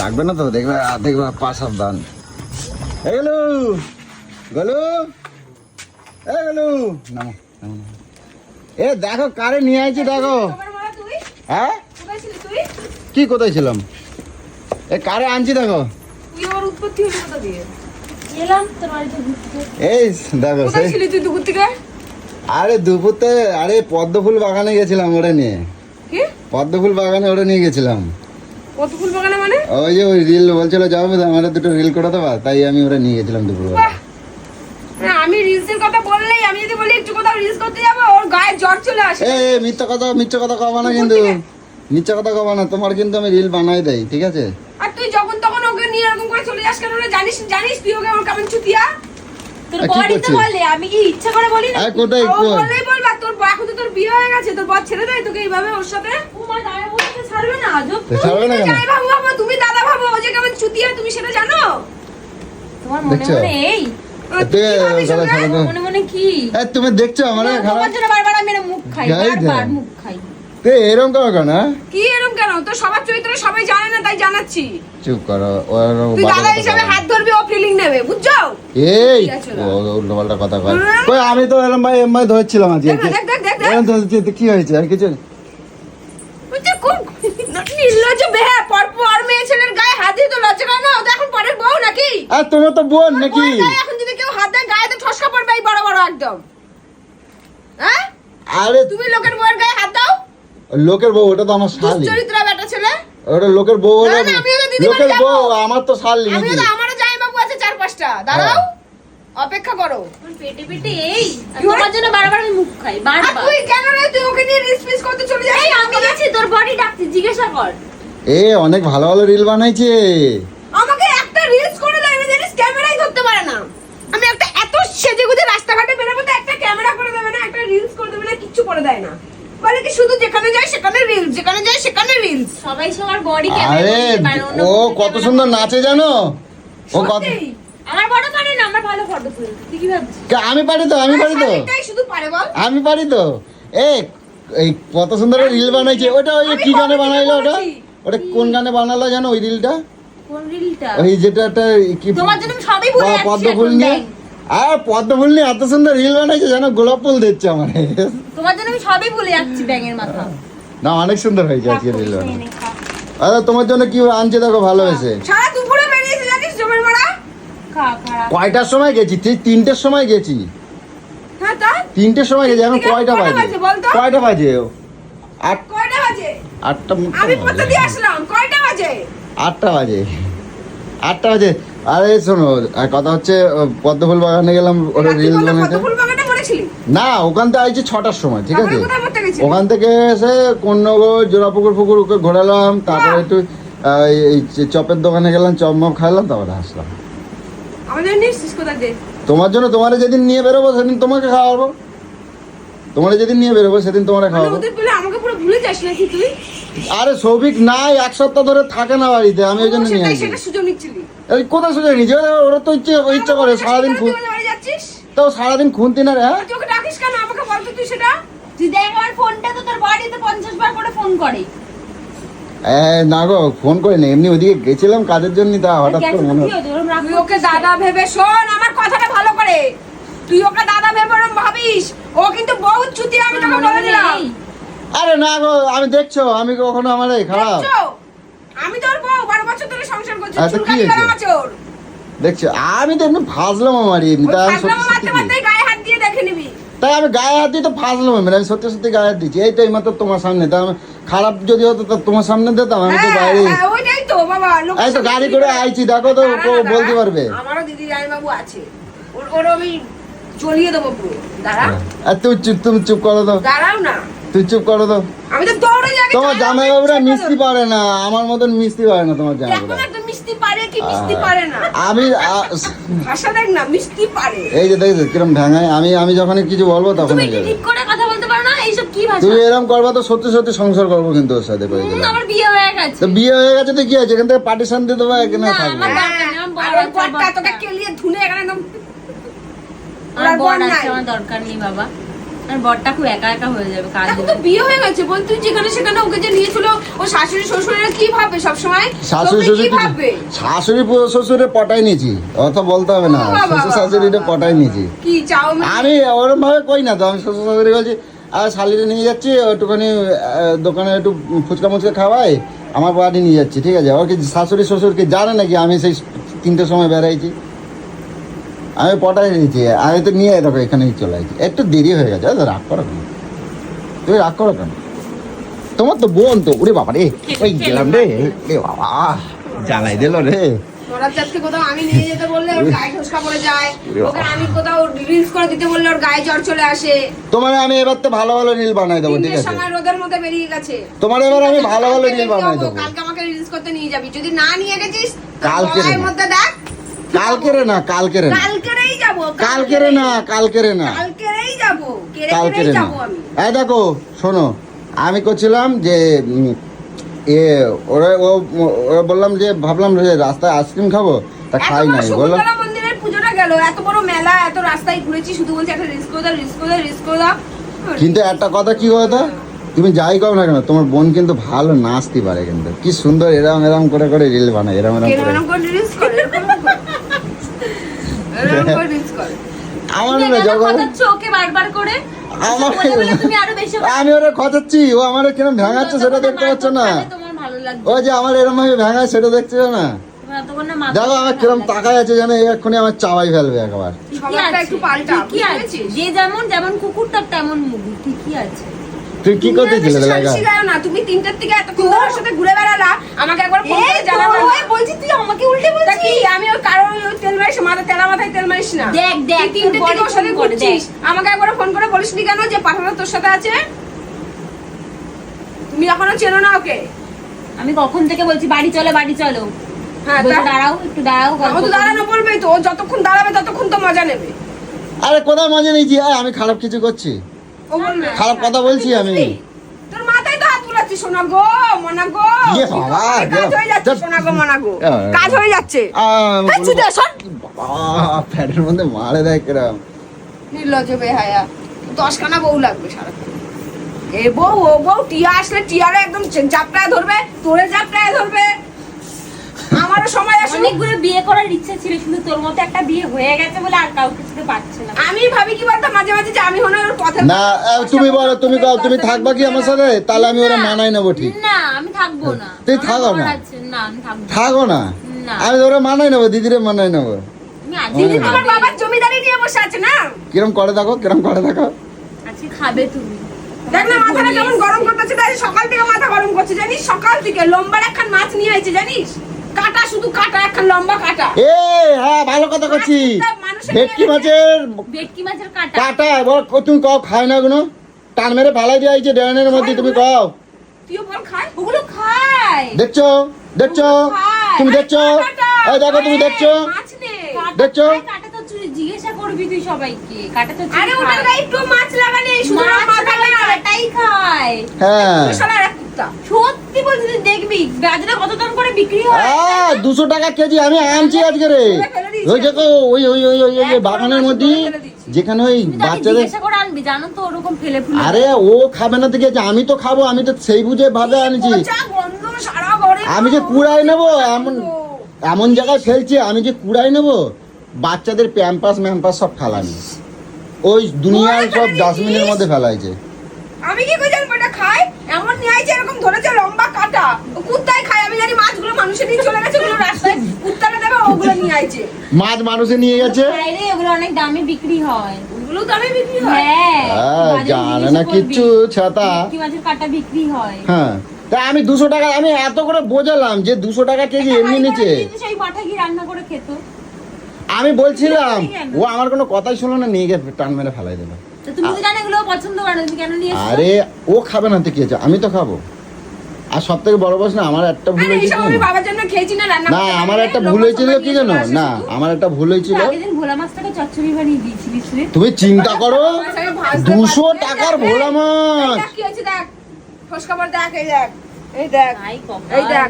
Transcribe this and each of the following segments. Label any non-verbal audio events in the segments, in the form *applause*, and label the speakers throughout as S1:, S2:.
S1: লাগবে না তো? দেখবে দেখবে পা সাবধান। এ গেলু! গলু! এ গেলু! নামো। এ দেখো কারে নিয়ে আইছি দেখো।
S2: আমার মারা তুই?
S1: হ্যাঁ? কি কোথায় ছিলাম? এ কারে আনছি দেখো। এই দেখো আরে দুপুরতে আরে পদ্ম ফুল বাগানে গেছিলাম ওটা নিয়ে।
S2: কি?
S1: পদ্ম ফুল বাগানে ওটা নিয়ে গেছিলাম।
S2: কত ফুল বাগানে মানে?
S1: ওই যে ওই রিল বলছিল যাও আমার দুটো রিল করে দেবা। তাই আমি ওটা নিয়ে গেছিলাম দুপুর
S2: বাহ। আমি রিলসের কথা বললেই আমি যদি বলি একটু কোথাও রিলস করতে যাব ওর গায়ে জ্বর চলে আসে।
S1: এ মিথ্যা কথা মিথ্যা কথা কবা না কিন্তু। মিথ্যা কথা কবা না তোমার কিন্তু আমি রিল বানাই দেই ঠিক আছে?
S2: আর তুই যখন তখন ওকে নিয়ে এরকম করে চলে যাস কেন জানিস জানিস তুই ওকে আমার কেমন চুতিয়া
S3: তোর বড়ি তো বলে আমি কি ইচ্ছা করে বলি না?
S1: কোথায়
S2: বললেই বলবা তোর এখন তো তোর বিয়ে হয়ে গেছে তোর বর ছেড়ে দেয় তোকে এইভাবে ওর সাথে?
S3: ও মা ছাড়বে না? আজব
S1: তো। ছাড়বে না কেন?
S2: যাই ভাবো ভাবো তুমি দাদা ভাবো ও যে কেমন চুতিয়া তুমি সেটা জানো?
S3: তোমার মনে মনে এই?
S1: তে, তো।
S3: মনে মনে কি?
S1: তুমি দেখছ আমার খারাপ?
S3: বারবার আমি এরম মুখ খাই বারবার মুখ খাই।
S1: তে এরকম করো কেন হ্যাঁ?
S2: কি এরকম কেন? তোর সবার চরিত্র সবাই জানে না তাই জানাচ্ছি।
S1: চুপ করো
S2: তুই দাদা হিসাবে হাত ধরবি ও ফিলিং নেবে বুঝছ?
S1: এই
S2: ঠিক
S1: উল্টো পাল্টা কথা কয়। কই আমি তো এরকম ভাই এমআই ধরছিলাম আজকে।
S2: দেখ দেখ, দেখ, দেখ, দেখ।
S1: এরকম ধরছি, তো কি হয়েছে? আর কিছু
S2: নির্লজ্জ বেহা পর পর মেয়ে ছেলের গায়ে হাত দিয়ে তো লজ্জা করে না? ও তো এখন পরের বউ নাকি?
S1: আর তোমার তো বোন নাকি?
S2: এখন যদি কেউ হাত দেয় গায়ে তো ঠসকা পড়বে এই বড় বড় একদম। হ্যাঁ?
S1: আরে
S2: তুমি লোকের বউয়ের গায়ে হাত দাও।
S1: লোকের বউ ওটা তো আমার শালি।
S2: দুশ্চরিত্র বেটা ছেলে।
S1: ওটা লোকের বউ লোকের বউ আমার তো শালি
S2: আমি
S1: নাকি
S2: তো আমারও জামাইবাবু আছে চার পাঁচটা। দাঁড়াও অপেক্ষা করো।
S3: পেটে পেটে এই। আর
S2: কি হয়?
S3: তোমার জন্য বারবার আমি মুখ খাই বারবার।
S2: তুই কেন রে? তুই ওকে নিয়ে রিস করতে চলে যাস?
S3: আমি গেছি তোর বডি কর।
S1: এ অনেক ভালো ভালো রিল বানাইছে।
S2: আমাকে একটা রিলস করে দেয় জানিস? ক্যামেরাই ধরতে পারে না। আমি একটা এত সেজে গুজে রাস্তাঘাটে বেরোবো তো একটা ক্যামেরা করে দেবে না একটা রিলস করে দেবে না কিচ্ছু করে দেয় না। বলে কি শুধু যেখানে যায় সেখানে রিলস যেখানে যায় সেখানে রিলস
S3: সবাই সবার বডি
S1: আরে ও কত সুন্দর নাচে জানো? ও কত
S3: আমার বড় পারে না আমার ভালো ফটো তুলি। তুই কি ভাবছিস?
S1: আমি পারি তো আমি পারি তো।
S2: শুধু পারে বল।
S1: আমি পারি তো। এ এই কত সুন্দর রিল বানাইছে। ওটা ওই কি গানে বানাইলো ওটা? ওটা কোন গানে বানালো জানো ওই রিলটা
S3: কোন রিলটা
S1: ওই যেটা একটা কি
S3: তোমার জন্য সবই ভুলে যাচ্ছি
S1: পদ্ম ফুল নিয়ে। আর পদ্ম ফুল নিয়ে এত সুন্দর রিল বানাইছে জানো গোলাপ ফুল দিচ্ছে আমার।
S3: তোমার জন্য আমি সবই ভুলে যাচ্ছি ব্যাঙের মাথা।
S1: না অনেক সুন্দর হয়েছে আজকে রিল আরে তোমার জন্য কি আনছে দেখো ভালো হয়েছে।
S2: সারা দুপুরে বেরিয়েছে জানিস জমের মারা
S1: কয়টার সময় গেছি? ঠিক তিনটের সময় গেছি। তিনটের সময় গেছি এখন কয়টা বাজে? কয়টা বাজে? আট
S2: কয়টা বাজে?
S1: আটটা
S2: আমি
S1: বাজে।
S2: পড়তে দিয়ে আসলাম কয়টা বাজে?
S1: আটটা বাজে। আটটা বাজে। আরে শোনো কথা হচ্ছে পদ্মফুল বাগানে গেলাম ওটা রিল বানাতে। না ওখান থেকে আইছি ছটার সময় ঠিক আছে? ওখান থেকে এসে কন্যগর জোড়াপুকুর ফুকুর ওকে ঘোরালাম তারপরে একটু এই- চপের দোকানে গেলাম চপ মপ খাইলাম তারপরে আসলাম। তোমার জন্য তোমার যেদিন নিয়ে বেরোবো সেদিন তোমাকে খাওয়াবো। তোমার যেদিন নিয়ে বেরোবো সেদিন তোমার
S2: মানে
S1: খাওয়াবো।
S2: পেলে আমাকে পুরো ভুলে যাস নাকি তুই?
S1: আরে সৌভিক নাই এক সপ্তাহ ধরে থাকে না বাড়িতে আমি ওই জন্য নিয়ে আসি।
S2: সুযোগ
S1: এই কোথায় সোজা নিজে ওরা তো ইচ্ছে ইচ্ছে করে সারাদিন খুন
S2: যাচ্ছিস?
S1: তো সারাদিন খুনতি না রে হ্যাঁ?
S2: তুই ওকে ডাকিস কেন? আমাকে বল তুই সেটা।
S3: তুই দেখ আমার ফোনটা তো তোর বডিতে পঞ্চাশ বার করে ফোন করে।
S1: না গো ফোন করে নি এমনি ওদিকে গেছিলাম কাজের জন্য তা হঠাৎ করে মনে
S2: ওকে দাদা ভেবে শোন আমার কথাটা ভালো করে। তুই ওকে দাদা ভেবে ওরম ভাবিস ও কিন্তু বহুত চুতি আমি তোকে বলে দিলাম।
S1: আরে না গো আমি দেখছ আমি কখনো আমার এই খারাপ।
S2: দেখছ? আমি তোর বউ বারো বছর ধরে সংসার করছি
S1: আচ্ছা, কি
S2: চুলকানি
S1: হয়েছে? দেখছ আমি তো এমনি ফাজলাম আমার এমনি তাই আমি সত্যি সত্যি
S2: গায়ে হাত দিয়ে দেখে নিবি।
S1: তাই আমি গায়ে হাত দিয়ে তো ফাজলাম আমি আমি সত্যি সত্যি গায়ে হাত দিচ্ছি এই তো এইমাত্র তোমার সামনে তা আমি খারাপ যদি হতো তো তোমার সামনে দিতাম আমি তো
S2: হ্যাঁ,
S1: বাইরে।
S2: হ্যাঁ, ওইটাই তো বাবা
S1: এই তো গাড়ি করে। আইছি দেখো তো বলতে পারবে।
S2: আমারও দিদি জামাইবাবু আছে। ওর ওর আমি চলিয়ে দেবো পুরো। দাঁড়া
S1: আর তুই চুপ তুমি চুপ করো তো।
S2: দাঁড়াও না।
S1: তুই চুপ করো তো।
S2: আমি তো দৌড়ে যাবি
S1: তোমার জামাই বাবুরা মিষ্টি পারে না। আমার মতন মিষ্টি পারে না তোমার জামাই বাবুরা।
S2: মিষ্টি পারে কি মিষ্টি পারে না।
S1: আমি
S2: ভাষা দেখ না মিষ্টি পারে।
S1: এই যে দেখছ কিরম ভ্যাঙায় আমি আমি যখন কিছু বলব তখন
S3: তুমি ঠিক করে কথা বলতে পারো না? এইসব কি ভাষা?
S1: তুই এরকম করবা তো সত্যি সত্যি সংসার করব কিন্তু ওর সাথে দিলাম।
S3: আমার বিয়ে হয়ে গেছে।
S1: তো বিয়ে হয়ে গেছে তো কি আছে এখান থেকে পার্টিশন দিয়ে দেবো এখানে
S3: না, আমার-
S2: হ্যাঁ। তোকে কেলিয়ে ধুনে এখানে একদম
S3: আমার বর
S2: বর
S3: আছে আমার দরকার নেই বাবা। আর বরটা খুব একা একা হয়ে যাবে কাজ
S2: তো বিয়ে হয়ে গেছে বল তুই যেখানে সেখানে ওকে যে নিয়েছিল ও শাশুড়ি শ্বশুরেরা কি ভাববে সবসময়?
S1: শাশুড়ি শ্বশুর
S2: ভাববে
S1: শাশুড়ি শ্বশুরে পটাই নিয়েছি। অত বলতে হবে না শ্বশুর শাশুড়িটা পটাই নিয়েছি।
S2: কি চাও
S1: আমি ওরম ভাবে কই না তো আমি শ্বশুর শাশুড়ি বলছি আর শালিরে নিয়ে যাচ্ছি একটুখানি দোকানে একটু ফুচকা মুচকা খাওয়াই আমার বাড়ি নিয়ে যাচ্ছি ঠিক আছে? ওর কি শাশুড়ি শ্বশুরকে জানে নাকি আমি সেই তিনটের সময় বেড়াইছি। আমি পটাই নিয়েছি আমি তো নিয়ে দেখো এখানেই চলে আসছি একটু দেরি হয়ে গেছে রাগ করো কেন? তুমি রাগ করো কেন? তোমার তো বোন তো ওরে বাবা রে ওই গেলাম রে রে বাবা জ্বালাই দিল রে।
S2: কোথাও আমি নিয়ে যেতে বললে ওর গায়ে ঠোসকা পড়ে যায়। ওকে আমি কোথাও রিলস করে দিতে বললে ওর গায়ে জ্বর চলে আসে।
S1: তোমার আমি এবার তো ভালো ভালো রিল বানাই দেবো ঠিক আছে?
S2: সময় রোদের মধ্যে বেরিয়ে গেছে।
S1: তোমার এবার আমি ভালো ভালো রিল বানাই দেবো।
S2: কালকে আমাকে রিলস করতে নিয়ে যাবি। যদি না নিয়ে গেছিস
S1: কালকে
S2: মধ্যে দেখ।
S1: কালকেরে না কালকেরে না।
S2: কালকেরেই যাব
S1: কালকেরে না কালকেরে না।
S2: কালকেরেই যাব
S1: কালকেরে না।
S2: যাব আমি।
S1: এই দেখো শোনো আমি করছিলাম যে এ ওরা ও ওরা বললাম যে ভাবলাম যে রাস্তায় আইসক্রিম খাব তা খাই নাই বললাম
S2: মন্দিরের পুজোটা গেল এত বড় মেলা এত রাস্তায় ঘুরেছি শুধু বলছি একটা রিস্ক করে দাও রিস্ক করে দাও রিস্ক দাও।
S1: কিন্তু একটা কথা কি কথা তুমি যাই করো না কেন তোমার বোন কিন্তু ভালো নাচতে পারে কিন্তু কি সুন্দর এরম এরম করে করে রিল বানায় এরম এরম করে
S2: এরকম করে রিস্ক করে এরকম করে। এরকম করে রিস্ক করে
S1: আমার
S3: তুমি
S1: না যখন
S3: খোঁচাচ্ছ বারবার করে?
S1: আমার
S3: বলে বলে তুমি আরও বেশি *laughs*
S1: আমি ওরা খচাচ্ছি ও আমার কিরম ভেঙাচ্ছে সেটা দেখতে পাচ্ছ না।
S3: তোমার ভালো লাগছে
S1: ও যে আমার এরম ভাবে ভেঙায় সেটা না। দেখো আমার কিরম তাকায় আছে জানো এক্ষুনি আমার চাবাই ফেলবে একবার।
S3: ঠিকই
S2: খবরটা
S3: আছে,
S2: একটু পাল্টা,
S3: ঠিকই
S2: বুঝতে
S3: আছে।
S2: পেরেছিস?
S3: যে যেমন যেমন কুকুর তার তেমন মুভি ঠিকই আছে।
S1: তুই কি
S2: তুমি তিনটার থেকে এতক্ষণ সাথে ঘুরে বেড়ালা আমাকে একবার ফোন করে জানাবে না
S3: বলছি তুই আমাকে উল্টে
S2: তা কি আমি ওই কারণ ওই তেল মারিস মাথা তেলা মারিস না।
S3: দেখ, দেখ,
S2: তুই তিনটে থেকে ওর সাথে ঘুরছিস আমাকে একবার ফোন করে বলিসনি কেন যে পাঠানো তোর সাথে আছে? তুমি এখনও চেনো না ওকে?
S3: আমি কখন থেকে বলছি বাড়ি চলো বাড়ি চলো।
S2: হ্যাঁ তা-
S3: দাঁড়াও একটু দাঁড়াও গল্প
S2: ও তো দাঁড়ানো বলবে তো যতক্ষণ দাঁড়াবে ততক্ষণ তো মজা নেবে।
S1: আরে কোথায় মজা আয়, আমি খারাপ কিছু করছি। খারাপ কথা বলছি আমি
S2: তোর মাথায় তো হাত বুলাচ্ছি সোনা গো মনা গো
S1: ইয়ে বাবা,
S2: কাজ হয়ে যাচ্ছে সোনা গো মনা গো কাজ হয়ে যাচ্ছে। হ্যাঁ, ছুটে সর।
S1: বাবা, প্যাটের মধ্যে মারে দেয় কিরম।
S2: নির্লজ্জ বেহায়া। দশখানা বউ লাগবে সারাক্ষণ। এ বউ ও বউ টিয়া আসলে টিয়ারে একদম জাপটায় ধরবে তোরে জাপটায় ধরবে। আমারও সময় আসলে
S3: অনেকগুলো বিয়ে করার ইচ্ছে ছিল কিন্তু তোর মতো একটা বিয়ে হয়ে গেছে বলে আর কাউকে সাথে পাচ্ছে না।
S2: আমি ভাবি কি বলতো মাঝে মাঝে যে আমি হলো ওর পথে
S1: না তুমি বলো তুমি কও তুমি থাকবা কি আমার সাথে? তাহলে আমি ওরা মানাই নেব ঠিক।
S3: না আমি থাকব না।
S1: তুই থাকো না।
S3: না আমি থাকব না।
S1: থাকো না।
S3: না।
S1: আমি ওরা মানাই নেব দিদিরে মানাই নেব। দিদি
S2: আমার বাবার জমিদারি নিয়ে বসে আছে না?
S1: কিরম করে দেখো কিরম করে দেখো।
S3: আজকে খাবে তুমি।
S2: দেখ না মাথাটা কেমন গরম করতেছে তাই সকাল থেকে মাথা গরম করছে জানিস? সকাল থেকে লম্বা একখান মাছ নিয়ে আইছে জানিস? শুধু কাটা একখান লম্বা কাটা।
S1: এ হ্যাঁ ভালো কথা করছি ভেটকি মাছের
S3: ভেটকি মাছের কাটা।
S1: কাটা এবার ক- তুমি কও খাই না গুলো টান মেরে ফালাই দিয়ে আইছে ড্রেনের মধ্যে তুমি কও।
S2: তুইও বল খায়?
S3: ওগুলো খায়।
S1: দেখছ? দেখছ? তুমি দেখছ? এই দেখো তুমি দেখছ? দেখছ?
S3: খায়, কাটা তো চুরি জিজ্ঞাসা করবি তুই সবাইকে। কাটা তো
S2: আরে
S3: খায়।
S2: গায়ে একটু মাছ লাগা নেই শুধু
S3: মাছ খায়, কাটাই খায়।
S1: হ্যাঁ।
S2: শালার
S3: সত্যি বলছি তুই দেখবি বাজারে কত দাম করে বিক্রি হয়?
S1: দুশো টাকা কেজি আমি আনছি আজকে রে। ওই দেখো ওই ওই ওই ওই ওই বাগানের মধ্যে যেখানে ওই বাচ্চাদের
S3: জানো তো ওরকম ফেলে
S1: আরে ও খাবে না আছে আমি তো খাব আমি তো সেই বুঝে ভাবে আনছি। আমি যে কুড়াই নেব এমন এমন জায়গায় ফেলছি আমি যে কুড়াই নেব বাচ্চাদের প্যাম্পাস ম্যাম্পাস সব ফেলানি। ওই দুনিয়ার সব ডাস্টবিনের মধ্যে ফেলাইছে।
S2: আমি কি করে জানব এটা খায়? এমন নিয়ে আইছে এরকম ধরেছে লম্বা কাটা। ও কুত্তাই খায় আমি জানি মাছগুলো মানুষের নিয়ে চলে গেছে ওগুলো রাস্তায় কুত্তাটা দেবে ওগুলো নিয়ে আইছে।
S1: মাছ মানুষে নিয়ে গেছে?
S3: বাইরে ওগুলো অনেক দামে বিক্রি হয়।
S2: ওগুলো তো আমি বিক্রি হয়?
S3: হ্যাঁ
S1: হ্যাঁ, জানে না কিচ্ছু ছাতা।
S3: ভেটকি মাছের কাটা বিক্রি হয়।
S1: হ্যাঁ তা আমি দুশো টাকা আমি এত করে বোঝালাম যে দুশো টাকা কেজি এমনি নিচে।
S3: সেই পাঠা কি রান্না করে খেত।
S1: আমি বলছিলাম ও আমার কোনো কথাই শুনলো না নিয়ে গিয়ে টান মেরে ফেলাই দেবে আরে ও খাবে না তো কি আছে আমি তো খাব। আর সব থেকে বড় প্রশ্ন আমার একটা ভুল
S2: আরে
S1: হয়েছে
S2: এইসব
S1: কি
S2: আমি
S1: জানো?
S2: বাবার জন্য খেয়েছি না রান্না
S1: না আমার একটা ভুল হয়েছিল কি জানো? না আমার একটা ভুল হয়েছিল।
S3: আগের ভোলা মাছটাকে চচ্চড়ি বানিয়ে দিয়েছিলিস রে।
S1: তুমি চিন্তা করো দুশো টাকার ভোলা মাছ।
S2: কি হয়েছে দেখ। দেখ এই দেখ এই দেখ এই দেখ।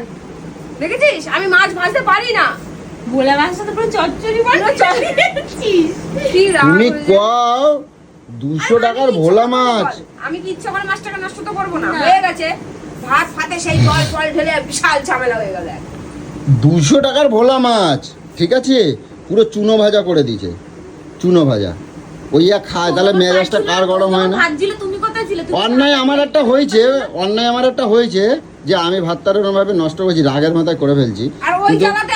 S2: দেখেছিস? আমি মাছ ভাজতে পারি না।
S3: ভোলা মাছটা তো পুরো চচ্চড়ি বানিয়ে
S2: পুরো চচ্চড়ি।
S3: দিয়েছিস।
S2: কি রাগ
S1: তুমি। কও দুশো টাকার ভোলা মাছ?
S2: আমি কি ইচ্ছা করে মাছটাকে নষ্ট তো করব না। হয়ে গেছে। ভাত ফাতে সেই জল ফল ঢেলে বিশাল ঝামেলা হয়ে গেল
S1: দুশো টাকার ভোলা মাছ ঠিক আছে? পুরো চুনো ভাজা করে দিয়েছে। চুনো ভাজা। ওই এক খায় তাহলে মেজাজটা কার গরম হয় না? অন্যায় আমার একটা হয়েছে অন্যায় আমার একটা হয়েছে যে আমি ভাতটা ভাবে নষ্ট করেছি রাগের মাথায় করে ফেলছি।
S2: আর ওই জায়গাতে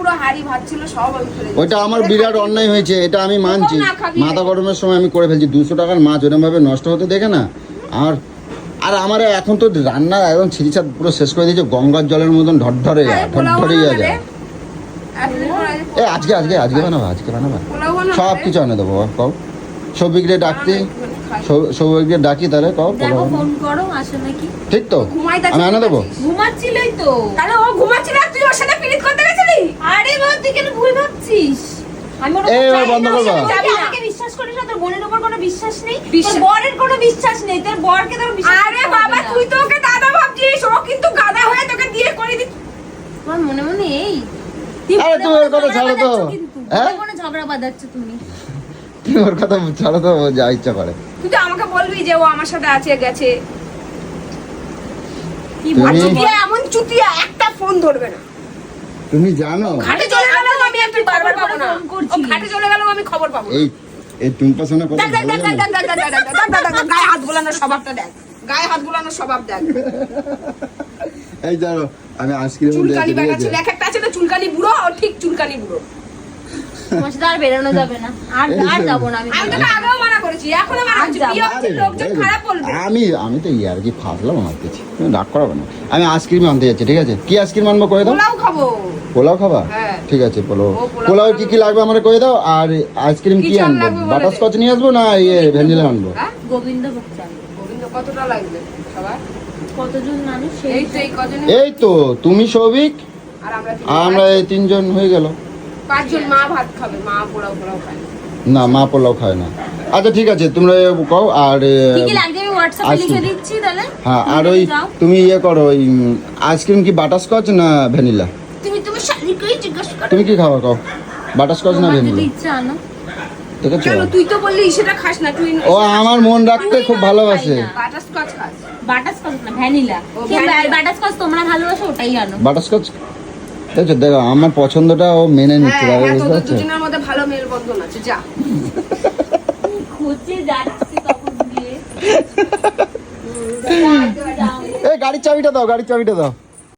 S2: পুরো হাড়ি ভাত ছিল সব আমি ফেলে
S1: ওইটা আমার বিরাট অন্যায় হয়েছে এটা আমি মানছি।
S2: না খাবি।
S1: মাথা গরমের সময় আমি করে ফেলছি। দুশো টাকার মাছ ওরকম ভাবে নষ্ট হতে দেখে না? আর আর আমার এখন তো রান্না একদম ছিঁড়িছাট পুরো শেষ করে দিয়েছে গঙ্গার জলের মতন ঢরঢরে
S2: আরে পোলাও
S1: ঢরঢরে
S2: বানাবে?
S1: যায়।
S2: এতদিন পর আজ
S1: এ আজকে আজকে আজকে বানাবা আজকে বানাবা।
S2: পোলাও বানাবে?
S1: সব কিছু এনে দেবো কও। সৌভিকরে ডাকতে।
S2: খাই।
S1: সৌভিকরে ডাকি তাহলে কও
S3: দেখো
S1: পোলাও
S3: ফোন করো আসো নাকি?
S1: ঠিক তো? আমি এনে দেবো?
S3: ঘুমাচ্ছিলই তো।
S2: তাহলে ও ঘুমাচ্ছিল আর তুই ওর সাথে পিরিত করতে গেছিলি
S3: আরে বাবা তুই কেন ভুল ভাবছিস? আমি
S1: এবার বন্ধ করবা।
S3: তুই
S2: যাবি না।
S3: আমাকে বিশ্বাস করিস না তোর বোনের উপর কোনো বিশ্বাস নেই তোর বরের কোনো বিশ্বাস নেই তোর বরকে তোর বিশ্বাস
S2: আরে বাবা তুই তো ওকে দাদা ভাবছিস ও কিন্তু গাদা হয়ে তোকে দিয়ে করে দিচ্ছে।
S3: আমার মনে মনে এই।
S1: আরে
S3: মনে
S1: তুমি ওর কথা ছাড়ো তো। হ্যাঁ?
S3: মনে মনে ঝগড়া বাঁধাচ্ছ তুমি।
S1: তুমি ওর কথা ছাড়ো তো যা ইচ্ছা করে।
S2: তুই তো আমাকে বলবি যে ও আমার সাথে আছে গেছে।
S3: কি
S2: এমন চুতিয়া একটা ফোন ধরবে না।
S1: তুমি জানো?
S2: ঘাটে চলে আমি খবর পাবো না। ও খাটে চলে গেল আমি খবর পাবো।
S1: এই এই টুম্পা সোনা কথা
S2: দেখ দেখ দেখ দেখ দেখ দেখ দেখ গায়ে হাত গুলানোর স্বভাবটা দেখ। গায়ে হাত গুলানোর স্বভাব দেখ।
S1: এই জানো আমি আজকে
S2: চুলকানি বেটা এক একটা আছে না চুলকানি বুড়ো আর ঠিক চুলকানি বুড়ো।
S3: তোমার সাথে আর বেরোনো যাবে না। আর আর যাব না আমি।
S2: আমি তোকে আগেও মানা করেছি এখনও মানা করছি।
S3: আর
S2: বিয়ে হচ্ছে লোকজন খারাপ বলবে।
S1: আমি আমি তো ইয়ার কি মারতেছি তুমি রাগ করাবো না। আমি আইসক্রিম আনতে যাচ্ছি ঠিক আছে? কি আইসক্রিম আনব করে দাও?
S2: পোলাও খাব।
S1: পোলাও খাবা?
S2: হ্যাঁ।
S1: ঠিক আছে পোলাও।
S2: পোলাও।
S1: কি কি লাগবে আমার করে দাও? আর আইসক্রিম
S2: কি
S1: আনব?
S2: লাগবে
S1: বাটার স্কচ নিয়ে আসব না ইয়ে ভ্যানিলা আনব?
S2: হ্যাঁ?
S3: গোবিন্দ ভোগ
S2: গোবিন্দ কতটা লাগবে সবার?
S3: কতজন মানুষ?
S2: এই তো
S1: তো তুমি সৌভিক
S2: আমরা
S1: আর আমরা এই তিনজন হয়ে গেল।
S2: পাঁচজন মা ভাত খাবে মা পোলাও পোলাও খায়।
S1: না মা পোলাও খায় না। আচ্ছা ঠিক আছে তোমরা কও আর এ,
S3: কি কি আমি হোয়াটসঅ্যাপে লিখে
S1: আইসক্রিম।
S3: দিচ্ছি তাহলে।
S1: হ্যাঁ আর ওই তুমি ইয়ে করো ওই আইসক্রিম কি বাটারস্কচ না ভ্যানিলা?
S2: তুমি তুমি শালিকেই জিজ্ঞাসা করো।
S1: তুমি কি খাওয়া খাও বাটারস্কচ না ভ্যানিলা? দেখেছ?
S2: কেন তুই তো বললি সেটা খাস না তুই
S1: ও আমার মন রাখতে খুব ভালোবাসে।
S2: বাটারস্কচ খাস।
S3: বাটারস্কচ না ভ্যানিলা। বাটারস্কচ তোমরা ভালোবাসো ওটাই আনো।
S1: বাটারস্কচ দেখছ দেখো আমার পছন্দটা ও মেনে নিচ্ছে পারে
S2: হ্যাঁ,
S1: বুঝতে পারছ?
S2: দুজনের মধ্যে ভালো মেলবন্ধন আছে যা।
S3: খুঁজে যাচ্ছি তখন দিয়ে
S1: এই গাড়ির চাবিটা দাও গাড়ির চাবিটা দাও।